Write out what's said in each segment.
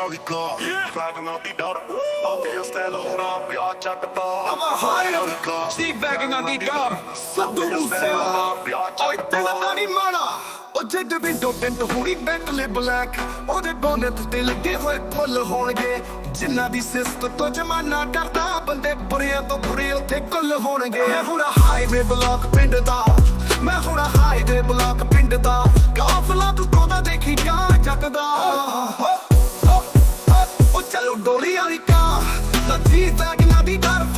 ਵਾਲੀ ਕਾਰ ਫਲੈਗ ਨਾ ਦੀ ਡਰ ਆਉਂਦੇ ਸਟਾਈਲ ਹੋਣਾ ਪਿਆ ਚੱਕਦਾ I'm a higher Steve bagging on the car Sandu Musela Oi tela nani mana ਉਹ ਜੱਟ ਵੀ ਦੋ ਟੈਂਟ ਹੁਣੀ ਬੈਂਟਲੇ ਬਲੈਕ ਉਹਦੇ ਬੋਨਟ ਤੇ ਲੱਗੇ ਹੋਏ ਫੁੱਲ ਹੋਣਗੇ ਜਿੰਨਾ ਦੀ ਸਿਸਤ ਤੋਂ ਜਮਾਨਾ ਡਰਦਾ ਬੰਦੇ ਬੁਰਿਆਂ ਤੋਂ ਬੁਰੇ ਉੱਥੇ ਕੁੱਲ ਹੋਣਗੇ ਮੈਂ ਹੁਣ ਹਾਈਵੇ ਬਲੌਕ ਪਿੰਡ ਦਾ ਮੈਂ ਹੁਣ ਹਾਈਵੇ ਬਲੌਕ ਪਿੰਡ ਦਾ ਕਾਫਲਾ ਤੂੰ ਕੋਦਾ ਦੇਖੀ ਕਾ ਜੱਟ ਦਾ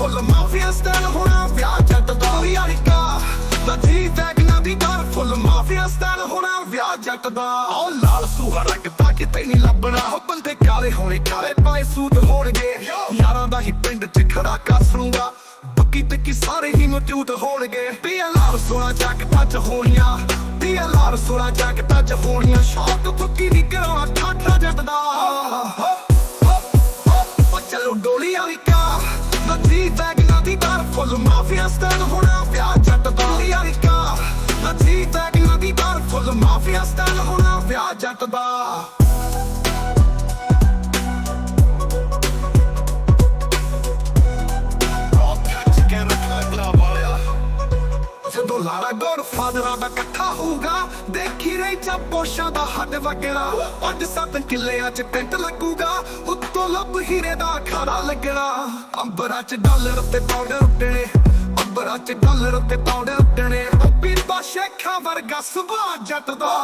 ਫੁੱਲ ਮਾਫੀਆ ਸਟਾਈਲ ਹੋਣਾ, ਵਿਆਹ ਜੱਟ ਡੋਲੀ ਵਾਲੀ ਕਾਂ ਲੱਜੀ ਵੈਗਨਾਂ ਦੀ ਡਰ ਫੁੱਲ ਮਾਫੀਆ ਸਟਾਈਲ ਹੋਣਾ, ਵਿਆਹ ਜੱਟ ਦਾ। ਉਹ ਲਾਲ ਸੂਹਾ ਰੰਗ ਤਾਂ ਕਿਤੇ ਨਹੀਂ ਲੱਭਣਾ। ਉਹ ਬੰਦੇ ਕਾਲੇ ਹੋਣੇ, ਕਾਲੇ ਪਾਏ ਸੂਟ ਹੋਣਗੇ। ਯਾਰਾਂ ਦਾ ਹੀ ਪਿੰਡ ਚ ਖੜਾ ਕੱਸੂਗਾ ਬੱਕੀ ਤੇ ਕੀ ਸਾਰੇ ਹੀ ਮੌਜੂਦ ਹੋਣਗੇ। ਪੀਆ ਲਾਲ ਸੋਨਾ ਜੱਗ ਟੱਚ ਹੋਣੀਆਂ। ਪੀਆ ਲਾਲ ਸੋਨਾ ਚੱਕ ਟੱਚ ਹੋਣੀਆਂ। ਸ਼ੌਕ ਫੁੱਕੀ ਨਹੀਂ ਕਰਾਉਣਾ, ਠਾਠਾ ਜੱਟ ਦਾ। ਚਲੋ ਡੋਲੀ ਵਾਲੀ ਕਾਰ ਵੈਗਨਾਂ ਦੀ ਡਰ ਫੁੱਲ, ਮਾਫੀਆ ਸਟਾਈਲ ਹੋਣਾ ਵਿਆਹ ਜੱਟ ਡੋਲੀ ਵਾਲੀ ਕਾਰ ਲੱਜੀ ਵੈਗਨਾਂ ਦੀ ਡਰ ਫੁੱਲ, ਮਾਫੀਆ ਸਟਾਈਲ ਹੋਣਾ ਵਿਆਹ ਜੱਟ ਦਾ। ਜਦੋਂ ਗੋਰ ਫਾਦਰਾਂ ਦਾ ਇਕੱਠਾ ਹੋਊਗਾ। ਦੇਖੀ ਰਹੀ ਚਾਪੋਸ਼ਾਂ ਦਾ ਹੱਡ ਵਗਣਾ ਪੰਜ ਸੱਤ ਕਿੱਲਿਆਂ 'ਚ ਟੈਂਟ ਲੱਗੂਗਾ। ਉੱਤੋਂ ਲੱਭ ਹੀਰੇ ਦਾ ਖਾਣਾ ਲੱਗਣਾ। ਅੰਬਰਾਂ 'ਚ ਡਾਲਰ ਤੇ ਪਾਉਂਡਰ ਉੱਡਣੇ। ਅੰਬਰਾਂ 'ਚ ਡਾਲਰ ਤੇ ਪਾਉਂਡਰ ਉੱਡਣੇ। ਪੀਰ ਬਾਸ਼ੇਖਾਂ ਵਰਗਾ ਸੁਭਾ ਜੱਟ ਦਾ।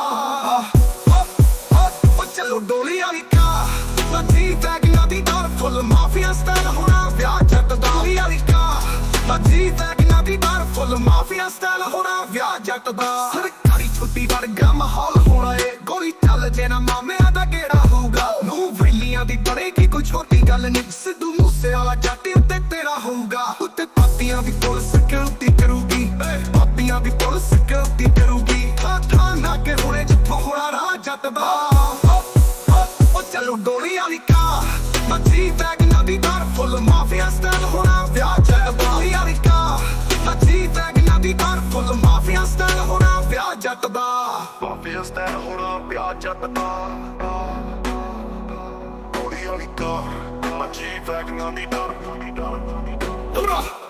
ਉਹ ਚਲੋ ਡੋਲੀ ਆਈ ਕਾ। ਲੱਜੀ ਵੈਗਨਾਂ ਦੀ ਡਰ ਫੁੱਲ ਮਾਫੀਆ ਸਟਾਈਲ ਹੋਣਾ ਵਿਆਹ ਜੱਟ ਡੋਲੀ ਵਾਲੀ ਕਾ। ਲੱਜੀ ਵੈਗਨਾਂ ਦੀ ਫੁੱਲ ਮਾਫੀਆ ਸਟਾਈਲ ਹੋਣਾ ਵਿਆਹ ਜੱਟ ਦਾ। ਸਰਕਾਰੀ ਛੁੱਟੀ ਵਰਗਾ ਮਾਹੌਲ ਹੋਣਾ ਏ। ਗੋਲੀ ਚੱਲ ਜੇ ਨਾ ਮਾਮਿਆਂ ਦਾ ਗੇੜਾ ਹੋਊਗਾ। ਨੂੰ ਵੇਲੀਆਂ ਦੀ ਬੜੇਗੀ ਕੋਈ ਛੋਟੀ ਗੱਲ ਨਹੀਂ ਸਿੱਧੂ ਮੂਸੇ ਵਾਲਾ ਜੱਟ ਉੱਤੇ ਤੇਰਾ ਹੋਊਗਾ। ਉੱਤੇ ਪਾਪੀਆਂ ਦੀ ਪੁਲਿਸ ਸਿਕਿਉਰਿਟੀ ਕਰੂਗੀ। ਪਾਪੀਆਂ ਦੀ ਪੁਲਿਸ ਸਿਕਿਉਰਿਟੀ ਕਰੂਗੀ। ਥਾਂ ਥਾਂ ਨਾ ਕੇ ਹੋਣੇ ਜਿੱਥੋਂ ਹੋਣਾ ਰਾਹ ਜੱਟ ਦਾ। ਉਹ ਚਲੋ ਡੋਲੀ ਵਾਲੀ ਕਾ ਮੱਛੀ ਵੈਗਨਾਂ ਵਿਆਹ ਜੱਟ ਦਾ ਮਾਫੀਆ ਸਟਾਈਲ ਹੋਣਾ ਪਿਆ ਚੱਕਦਾ ਡੋਲੀ ਵਾਲੀ ਕਾਰ ਮੱਜੀ ਵੈਗਨਾਂ ਦੀ ਡਰ Ura!